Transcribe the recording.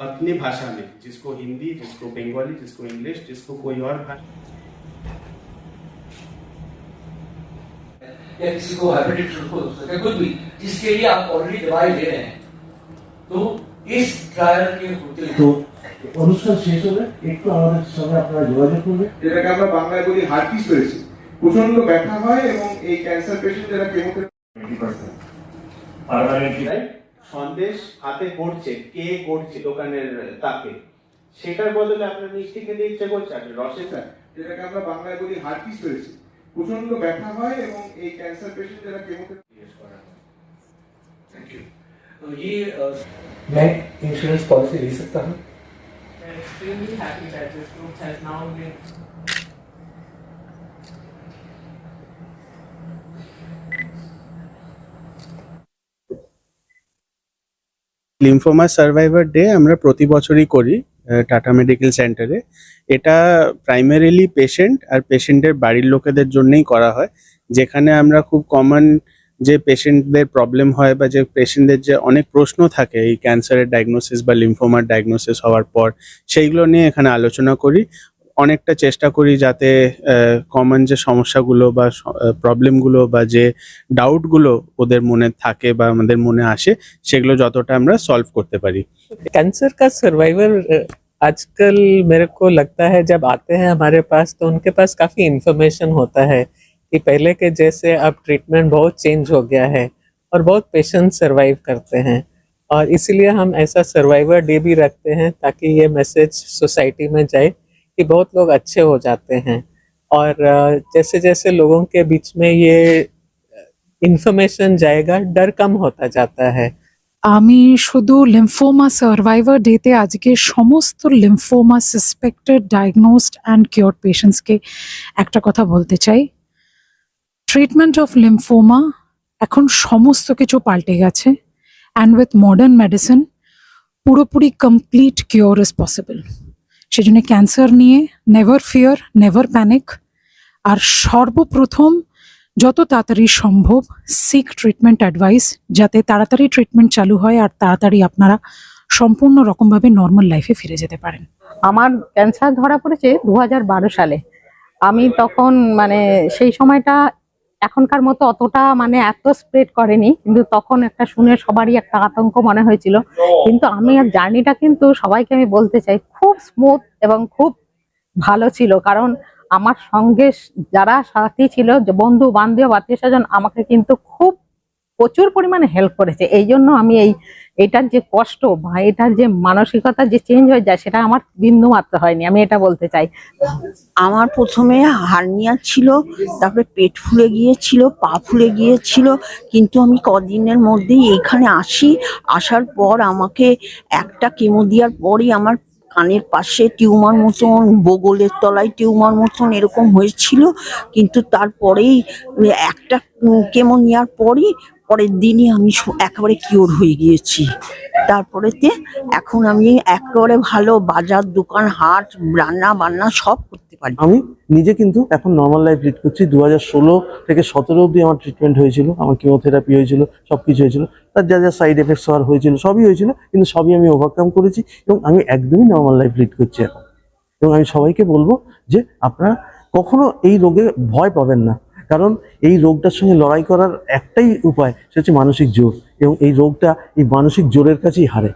अपनी भाषा में जिसको हिंदी जिसको बंगाली जिसको इंग्लिश जिसको कोई और भाषा या किसी को हेपेटाइटिस हो सकता है कुछ भी जिसके लिए आप ऑलरेडी दवाई ले रहे हैं तो इस ट्रायल के होते তো हुए অনুষ্ঠান শেষ হলে একটু আমাদের সঙ্গে আপনারা যোগাযোগ করবেন যেটাকে আমরা বাংলায় বলি হার্টিস হয়েছে প্রচন্ড ব্যথা হয় এবং এই ক্যান্সার পেশেন্ট যারা কেমোথেরাপি right? সন্দেশ হাতে গড়ছে কে গড়ছে দোকানের তাকে সেটার বদলে আপনার মিষ্টি খেতে ইচ্ছে করছে আপনি রসে চান যেটাকে আমরা বাংলায় বলি হার্টিস হয়েছে প্রচন্ড ব্যথা হয় এবং এই ক্যান্সার পেশেন্ট যারা কেমোথেরাপি জিজ্ঞেস করা হয়। थैंक यू तो ये अ, मैं इंश्योरेंस पॉलिसी ले सकता हूँ We're extremely happy that this group has now been lymphoma survivor day আমরা প্রতি বছরই করি টাটা মেডিকেল সেন্টারে এটা প্রাইমারিলি পেশেন্ট আর পেশেন্টের বাড়ির লোকেদের জন্যই করা হয়। যেখানে আমরা খুব কমন যে পেশেন্টদের প্রবলেম হয় বা যে পেশেন্টদের যে অনেক প্রশ্ন থাকে, এই ক্যান্সারের ডায়াগনোসিস বা লিম্ফোমার ডায়াগনোসিস হওয়ার পর, সেইগুলো নিয়ে এখানে আলোচনা করি। অনেকটা চেষ্টা করি যাতে কমন যে সমস্যাগুলো বা প্রবলেমগুলো বা যে ডাউটগুলো ওদের মনে থাকে বা আমাদের মনে আসে সেগুলো যতটা আমরা সলভ করতে পারি कैंसर का सर्वाइवल आजकल मेरे को लगता है जब आते हैं हमारे पास तो उनके पास काफी इंफॉर्मेशन होता है कि पहले के जैसे अब ट्रीटमेंट बहुत चेंज हो गया है और बहुत पेशेंट सर्वाइव करते हैं और इसीलिए हम ऐसा सर्वाइवर डे भी रखते हैं ताकि ये मैसेज सोसाइटी में जाए कि बहुत लोग अच्छे हो जाते हैं और अ, जैसे जैसे लोगों के बीच में ये इंफॉर्मेशन जाएगा डर कम होता जाता है আমি শুধু লিম্ফোমা সার্ভাইভার ডেতে আজকে সমস্ত lymphoma suspected diagnosed and cure পেশেন্টসকে একটা কথা বলতে চাই ট্রিটমেন্ট অফ লিম্ফোমা এখন সমস্ত কিছু পাল্টে গেছে অ্যান্ড উইথ মডার্ন মেডিসিন পুরোপুরি কমপ্লিট কিওর ইজ পসিবল সেজন্য ক্যান্সার নিয়ে নেভার ফিয়ার নেভার প্যানিক আর সর্বপ্রথম যত তাড়াতাড়ি সম্ভব সিক ট্রিটমেন্ট অ্যাডভাইস যাতে তাড়াতাড়ি ট্রিটমেন্ট চালু হয় আর তাড়াতাড়ি আপনারা সম্পূর্ণ রকমভাবে নর্মাল লাইফে ফিরে যেতে পারেন। আমার ক্যান্সার ধরা পড়েছে দু হাজার বারো সালে। আমি তখন মানে সেই সময়টা এখনকার মতো অতটা মানে এত স্প্রেড করেনি, কিন্তু তখন একটা শুনে সবারই একটা আতঙ্ক মনে হয়েছিল। কিন্তু আমি আর জার্নিটা কিন্তু সবাইকে আমি বলতে চাই, খুব স্মুথ এবং খুব ভালো ছিল। কারণ আমার সঙ্গে যারা সাথী ছিল, বন্ধু, বান্ধব আত্মীয় স্বজন আমাকে কিন্তু খুব প্রচুর পরিমাণে হেল্প করেছে। এই জন্য আমি এই, এটার যে কষ্ট বা এটার যে মানসিকতা যে চেঞ্জ হয়ে যায়, সেটা আমার বিন্দু মাত্র হয়নি, আমি এটা বলতে চাই। আমার প্রথমে হার্নিয়া ছিল, তারপরে পেট ফুলে গিয়েছিল, পা ফুলে গিয়েছিল, কিন্তু আমি কদিনের মধ্যেই এখানে আসি, আসার পর আমাকে একটা কেমো দেওয়ার পরই আমার কানের পাশে টিউমার মতন, বগলের তলায় টিউমার মতন এরকম হয়েছিল, কিন্তু তারপরেই একটা কেমো নেওয়ার পরই পরের দিনই আমি একেবারে কিওর হয়ে গিয়েছি। তারপরেতে এখন আমি একেবারে ভালো বাজার, দোকান, হাট, রান্না বান্না সব করতে পারি। আমি নিজে কিন্তু এখন নর্মাল লাইফ লিড করছি। দু হাজার ষোলো থেকে সতেরো অব্দি আমার ট্রিটমেন্ট হয়েছিল, আমার কিমোথেরাপি হয়েছিল সব কিছু হয়েছিল। তার যা যা সাইড এফেক্টস হওয়ার হয়েছিল, সবই হয়েছিল, কিন্তু সবই আমি ওভারকাম করেছি এবং আমি একদমই নর্মাল লাইফ লিড করছি এখন। এবং আমি সবাইকে বলব যে আপনারা কখনো এই রোগে ভয় পাবেন না। কারণ এই রোগটার সঙ্গে লড়াই করার একটাই উপায়, সেটা হচ্ছে মানসিক জোর। এবং এই রোগটা এই মানসিক জোরের কাছেই হারে।